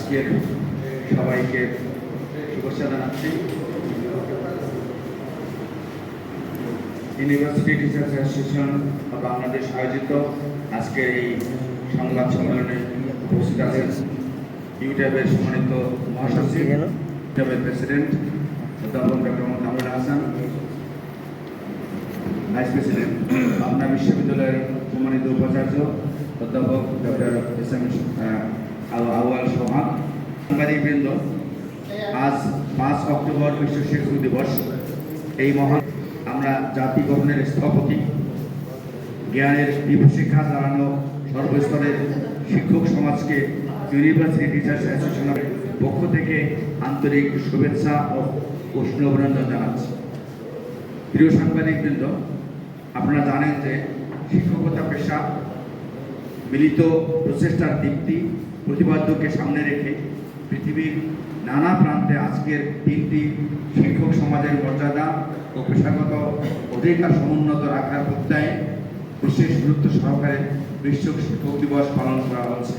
আজকের সবাইকে শুভেচ্ছা জানাচ্ছি। ইউনিভার্সিটি টিচার্স অ্যাসোসিয়েশন বাংলাদেশ আয়োজিত আজকের এই সংবাদ সম্মেলনে উপস্থিত আছেন ইউটিউবের সম্মানিত মহাসচিব, ইউটিউবের প্রেসিডেন্ট অধ্যাপক doctor Mohammad Hasan vice president Pabna বিশ্ববিদ্যালয়ের সম্মানিত উপাচার্য, অধ্যাপক doctor S M Awal Sohag সাংবাদিকবৃন্দ, আজ পাঁচ অক্টোবর বিশ্ব শিশু দিবস। এই মহান আমরা জাতি গঠনের স্থপতি, জ্ঞানের বিভূষিক্ষা চালানো সর্বস্তরের শিক্ষক সমাজকে ইউনিভার্সিটি টিচার্স অ্যাসোসিয়েশনের পক্ষ থেকে আন্তরিক শুভেচ্ছা ও উষ্ণ অভিনন্দন জানাচ্ছি। প্রিয় সাংবাদিকবৃন্দ, আপনারা জানেন যে শিক্ষকতা পেশা, মিলিত প্রচেষ্টার দীপ্তি প্রতিপাদ্যকে সামনে রেখে পৃথিবীর নানা প্রান্তে আজকের দিনটি শিক্ষক সমাজের মর্যাদা ও পেশাগত অধিকার সমুন্নত রাখার প্রত্যয়ে বিশেষ গুরুত্ব সহকারে বিশ্ব শিক্ষক দিবস পালন করা হচ্ছে।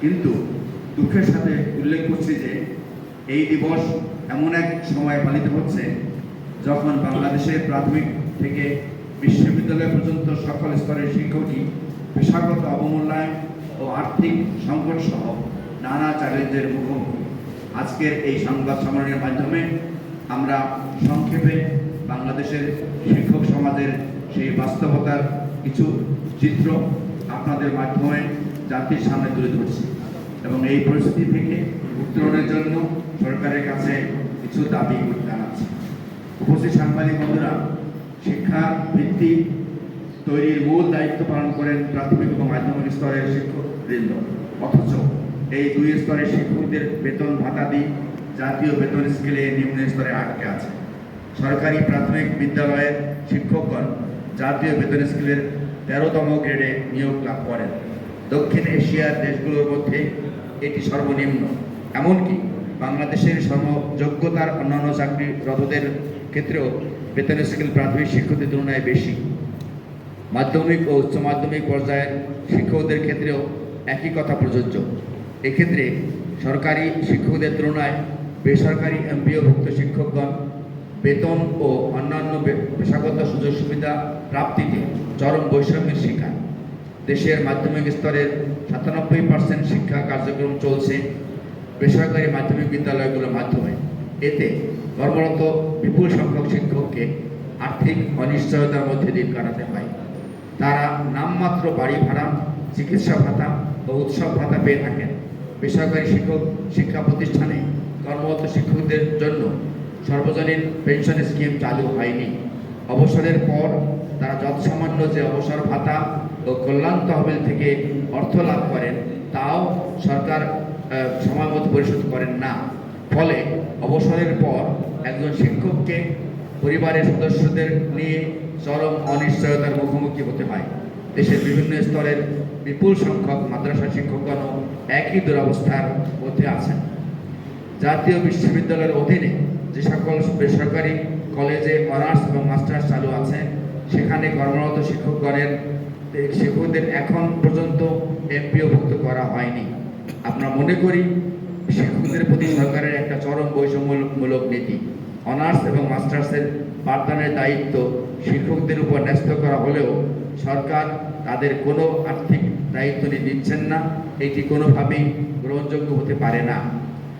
কিন্তু দুঃখের সাথে উল্লেখ করছি যে এই দিবস এমন এক সময় পালিত হচ্ছে যখন বাংলাদেশের প্রাথমিক থেকে বিশ্ববিদ্যালয় পর্যন্ত সকল স্তরের শিক্ষকই পেশাগত অবমূল্যায়ন ও আর্থিক সংকট সহ নানা চ্যালেঞ্জের মুখোমুখি। আজকের এই সংবাদ সম্মেলনের মাধ্যমে আমরা সংক্ষেপে বাংলাদেশের শিক্ষক সমাজের সেই বাস্তবতার কিছু চিত্র আপনাদের মাধ্যমে জাতির সামনে তুলে ধরছি এবং এই পরিস্থিতি থেকে উত্তরণের জন্য সরকারের কাছে কিছু দাবি জানাচ্ছি উপস্থিত সাংবাদিক বন্ধুরা শিক্ষা ভিত্তি তৈরির মূল দায়িত্ব পালন করেন প্রাথমিক এবং মাধ্যমিক স্তরের শিক্ষকবৃন্দ। অথচ এই দুই স্তরের শিক্ষকদের বেতন ভাতাদি জাতীয় বেতন স্কেলে নিম্ন স্তরে আটকে আছে। সরকারি প্রাথমিক বিদ্যালয়ের শিক্ষকগণ জাতীয় বেতন স্কেলের তেরোতম গ্রেডে নিয়োগ লাভ করেন। দক্ষিণ এশিয়ার দেশগুলোর মধ্যে এটি সর্বনিম্ন। এমনকি বাংলাদেশের সমযোগ্যতার অন্যান্য চাকরিরতদের ক্ষেত্রেও বেতন স্কেল প্রাথমিক শিক্ষকদের তুলনায় বেশি। মাধ্যমিক ও উচ্চ মাধ্যমিক পর্যায়ের শিক্ষকদের ক্ষেত্রেও একই কথা প্রযোজ্য। এক্ষেত্রে সরকারি শিক্ষকদের তুলনায় বেসরকারি এমপিওভুক্ত শিক্ষকগণ বেতন ও অন্যান্য পেশাগত সুযোগ সুবিধা প্রাপ্তিতে চরম বৈষম্যের শিকার। দেশের মাধ্যমিক স্তরের সাতানব্বই পার্সেন্ট শিক্ষা কার্যক্রম চলছে বেসরকারি মাধ্যমিক বিদ্যালয়গুলোর মাধ্যমে। এতে কর্মরত বিপুল সংখ্যক শিক্ষককে আর্থিক অনিশ্চয়তার মধ্যে দিন কাটাতে হয়। তারা নামমাত্র বাড়ি ভাড়া, চিকিৎসা ভাতা ও উৎসব ভাতা পেয়ে থাকেন। বেসরকারি শিক্ষক শিক্ষা প্রতিষ্ঠানে কর্মরত শিক্ষকদের জন্য সর্বজনীন পেনশন স্কিম চালু হয়নি। অবসরের পর তারা যৎসামান্য যে অবসর ভাতা ও কল্যাণ তহবিল থেকে অর্থ লাভ করেন, তাও সরকার সময় মতো পরিশোধ করেন না। ফলে অবসরের পর একজন শিক্ষককে পরিবারের সদস্যদের নিয়ে চরম অনিশ্চয়তার মুখোমুখি হতে হয়। দেশের বিভিন্ন স্তরের বিপুল সংখ্যক মাদ্রাসা শিক্ষকগণও একই দুরবস্থার মধ্যে আছেন। জাতীয় বিশ্ববিদ্যালয়ের অধীনে যে সকল বেসরকারি কলেজে অনার্স এবং মাস্টার্স চালু আছে, সেখানে কর্মরত শিক্ষকগণের, শিক্ষকদের এখন পর্যন্ত এমপিওভুক্ত করা হয়নি। আমরা মনে করি, শিক্ষকদের প্রতি সরকারের একটা চরম বৈষম্যমূলক নীতি। অনার্স এবং মাস্টার্সের পাঠদানের দায়িত্ব শিক্ষকদের উপর ন্যস্ত করা হলেও সরকার তাদের কোনো আর্থিক দায়িত্ব নিচ্ছেন না। এটি কোনোভাবেই গ্রহণযোগ্য হতে পারে না।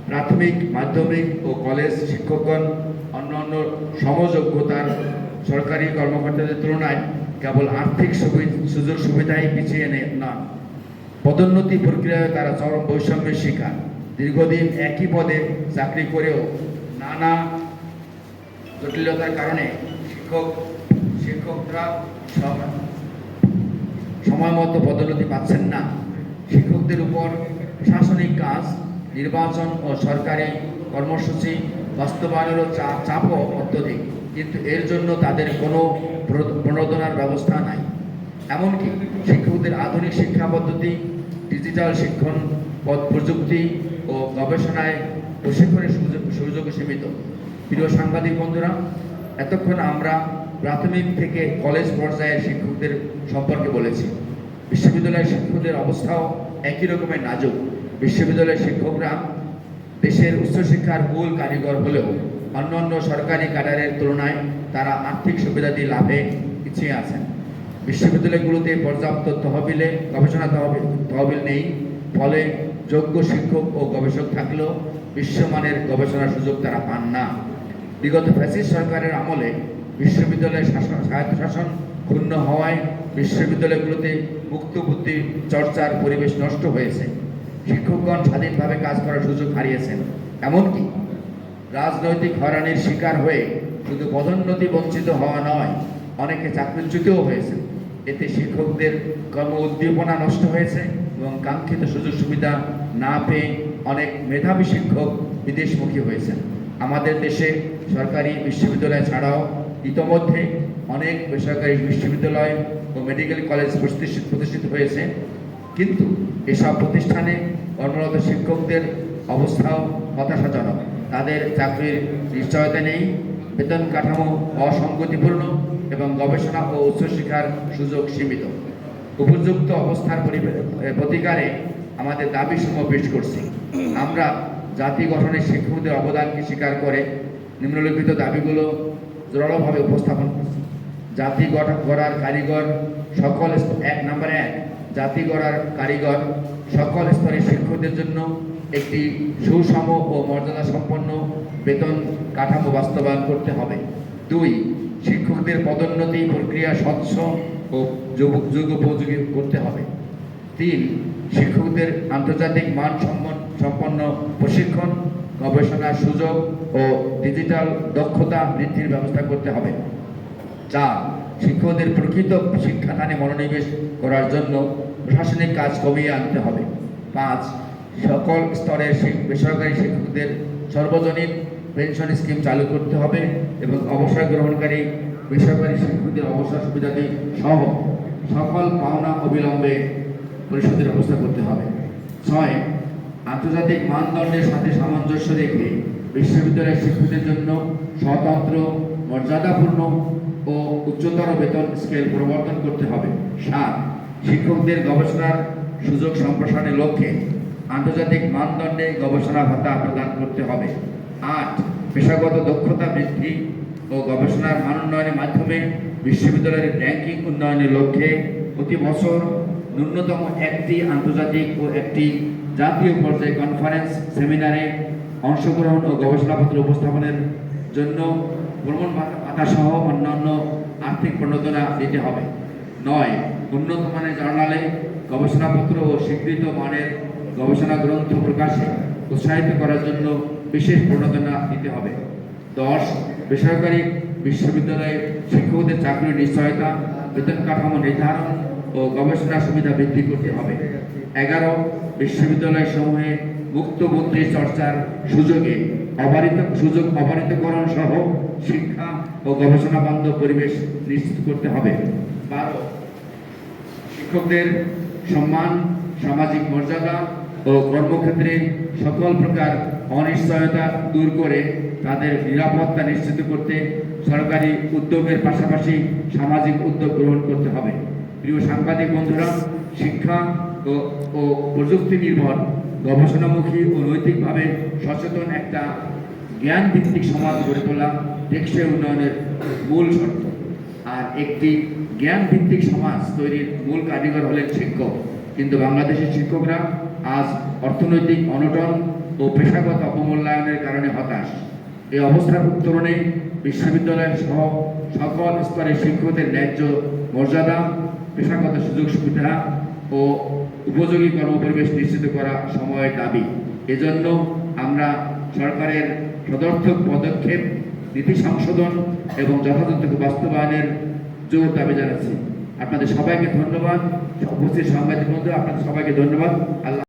প্রাথমিক, মাধ্যমিক ও কলেজ শিক্ষকগণ অন্যান্য সমযোগ্যতার সরকারি কর্মকর্তাদের তুলনায় কেবল আর্থিক সুযোগ সুবিধাই পিছিয়ে না। পদোন্নতি প্রক্রিয়ায় তারা চরম বৈষম্যের শিকার। দীর্ঘদিন একই পদে চাকরি করেও নানা জটিলতার কারণে শিক্ষক, শিক্ষকরা সময় মতো পদোন্নতি পাচ্ছেন না। শিক্ষকদের উপর প্রশাসনিক কাজ, নির্বাচন ও সরকারি কর্মসূচি বাস্তবায়নেরও চাপও অত্যধিক। কিন্তু এর জন্য তাদের কোনো প্র- প্রণোদনার ব্যবস্থা নাই। এমনকি শিক্ষকদের আধুনিক শিক্ষা পদ্ধতি, ডিজিটাল শিক্ষণ প্রযুক্তি ও গবেষণায় প্রশিক্ষণের সুযোগ সুযোগ সীমিত। প্রিয় সাংবাদিক বন্ধুরা, এতক্ষণ আমরা প্রাথমিক থেকে কলেজ পর্যায়ের শিক্ষকদের সম্পর্কে বলেছি। বিশ্ববিদ্যালয়ের শিক্ষকদের অবস্থাও একই রকমের নাজুক। বিশ্ববিদ্যালয়ের শিক্ষকরা দেশের উচ্চশিক্ষার মূল কারিগর হলেও অন্যান্য সরকারি ক্যাডারের তুলনায় তারা আর্থিক সুবিধাদি লাভে পিছিয়ে আছেন। বিশ্ববিদ্যালয়গুলোতে পর্যাপ্ত তহবিলে, গবেষণা তহবিল তহবিল নেই। ফলে যোগ্য শিক্ষক ও গবেষক থাকলেও বিশ্বমানের গবেষণার সুযোগ তারা পান না। বিগত ফ্যাসিস্ট সরকারের আমলে বিশ্ববিদ্যালয়ের শাসন, স্বায়ত্তশাসন ক্ষুণ্ণ হওয়ায় বিশ্ববিদ্যালয়গুলোতে মুক্ত বুদ্ধি চর্চার পরিবেশ নষ্ট হয়েছে। শিক্ষকগণ স্বাধীনভাবে কাজ করার সুযোগ হারিয়েছেন। এমনকি রাজনৈতিক হয়রানির শিকার হয়ে শুধু পদোন্নতি বঞ্চিত হওয়া নয়, অনেকে চাকরিচ্যুতও হয়েছে এতে শিক্ষকদের কর্ম উদ্দীপনা নষ্ট হয়েছে এবং কাঙ্ক্ষিত সুযোগ সুবিধা না পেয়ে অনেক মেধাবী শিক্ষক বিদেশমুখী হয়েছেন। আমাদের দেশে সরকারি বিশ্ববিদ্যালয় ছাড়াও ইতোমধ্যে অনেক বেসরকারি বিশ্ববিদ্যালয় ও মেডিকেল কলেজ প্রতিষ্ঠিত প্রতিষ্ঠিত হয়েছে। কিন্তু এসব প্রতিষ্ঠানে কর্মরত শিক্ষকদের অবস্থাও হতাশাজনক। তাদের চাকরির নিশ্চয়তা নেই, বেতন কাঠামো অসঙ্গতিপূর্ণ এবং গবেষণা ও উচ্চশিক্ষার সুযোগ সীমিত। উপযুক্ত অবস্থার প্রতিকারে আমাদের দাবি সমূহ পেশ করছি। আমরা জাতি গঠনের শিক্ষকদের অবদানকে স্বীকার করে? নিম্নলিখিত দাবিগুলো জোরালোভাবে উপস্থাপন করছে। জাতি গঠন গড়ার কারিগর সকল এক, নম্বর এক, জাতি গড়ার কারিগর সকল স্তরের শিক্ষকদের জন্য একটি সুষম ও মর্যাদা সম্পন্ন বেতন কাঠামো বাস্তবায়ন করতে হবে। দুই, শিক্ষকদের পদোন্নতি প্রক্রিয়া স্বচ্ছ ও যোগ- যুগোপযোগী করতে হবে। তিন, শিক্ষকদের আন্তর্জাতিক মান সম্মান- সম্পন্ন প্রশিক্ষণ, গবেষণার সুযোগ ও ডিজিটাল দক্ষতা বৃদ্ধির ব্যবস্থা করতে হবে। চার শিক্ষকদের প্রকৃত শিক্ষাদানে মনোনিবেশ করার জন্য প্রশাসনিক কাজ কমিয়ে আনতে হবে। পাঁচ, সকল স্তরের বেসরকারি শিক্ষকদের সর্বজনীন পেনশন স্কিম চালু করতে হবে এবং অবসর গ্রহণকারী বেসরকারি শিক্ষকদের অবসর সুবিধাদি সহ সকল পাওনা অবিলম্বে পরিশোধের ব্যবস্থা করতে হবে। ছয় আন্তর্জাতিক মানদণ্ডের সাথে সামঞ্জস্য রেখে বিশ্ববিদ্যালয়ের শিক্ষকদের জন্য স্বতন্ত্র, মর্যাদাপূর্ণ ও উচ্চতর বেতন স্কেল প্রবর্তন করতে হবে। সাত, শিক্ষকদের গবেষণার সুযোগ সম্প্রসারণের লক্ষ্যে আন্তর্জাতিক মানদণ্ডে গবেষণা ভাতা প্রদান করতে হবে। আট, পেশাগত দক্ষতা বৃদ্ধি ও গবেষণার মান উন্নয়নের মাধ্যমে বিশ্ববিদ্যালয়ের র্যাঙ্কিং উন্নয়নের লক্ষ্যে প্রতি বছর ন্যূনতম একটি আন্তর্জাতিক ও একটি জাতীয় পর্যায়ে কনফারেন্স সেমিনারে অংশগ্রহণ ও গবেষণাপত্র উপস্থাপনের জন্য ভ্রমণ ভাতা সহ অন্যান্য আর্থিক প্রণোদনা দিতে হবে। নয়, উন্নত মানের জার্নালে গবেষণাপত্র ও স্বীকৃত মানের গবেষণা গ্রন্থ প্রকাশে উৎসাহিত করার জন্য বিশেষ প্রণোদনা দিতে হবে। দশ, বেসরকারি বিশ্ববিদ্যালয়ে শিক্ষকদের চাকরির নিশ্চয়তা, বেতন কাঠামো নির্ধারণ ও গবেষণা সুবিধা বৃদ্ধি করতে হবে। এগারো বিশ্ববিদ্যালয় সমূহে মুক্ত বুদ্ধি চর্চার সুযোগে অবারিত সুযোগ অবারিতকরণ সহ শিক্ষা ও গবেষণা বান্ধব পরিবেশ নিশ্চিত করতে হবে। বারো শিক্ষকদের সম্মান, সামাজিক মর্যাদা ও কর্মক্ষেত্রে সকল প্রকার অনিশ্চয়তা দূর করে তাদের নিরাপত্তা নিশ্চিত করতে সরকারি উদ্যোগের পাশাপাশি সামাজিক উদ্যোগ গ্রহণ করতে হবে। প্রিয় সাংবাদিক বন্ধুরা, শিক্ষা ও প্রযুক্তি নির্ভর, গবেষণামুখী ও নৈতিকভাবে সচেতন একটা জ্ঞান ভিত্তিক সমাজ গড়ে তোলা টেকসই উন্নয়নের মূল শর্ত। আর একটি জ্ঞান ভিত্তিক সমাজ তৈরির মূল কারিগর হলেন শিক্ষক। কিন্তু বাংলাদেশের শিক্ষকরা আজ অর্থনৈতিক অনটন ও পেশাগত অবমূল্যায়নের কারণে হতাশ। এই অবস্থার উত্তরণে বিশ্ববিদ্যালয় সহ সকল স্তরের শিক্ষকদের ন্যায্য মর্যাদা পেশাগত সুযোগ সুবিধা ও উপযোগী কর্মপরিবেশ নিশ্চিত করা সময়ের দাবি। এজন্য আমরা সরকারের সদর্থক পদক্ষেপ, নীতি সংশোধন এবং যথাযথ বাস্তবায়নের জোর দাবি জানাচ্ছি। আপনাদের সবাইকে ধন্যবাদ। উপস্থিত সাংবাদিক বন্ধু আপনাদের সবাইকে ধন্যবাদ। আল্লাহ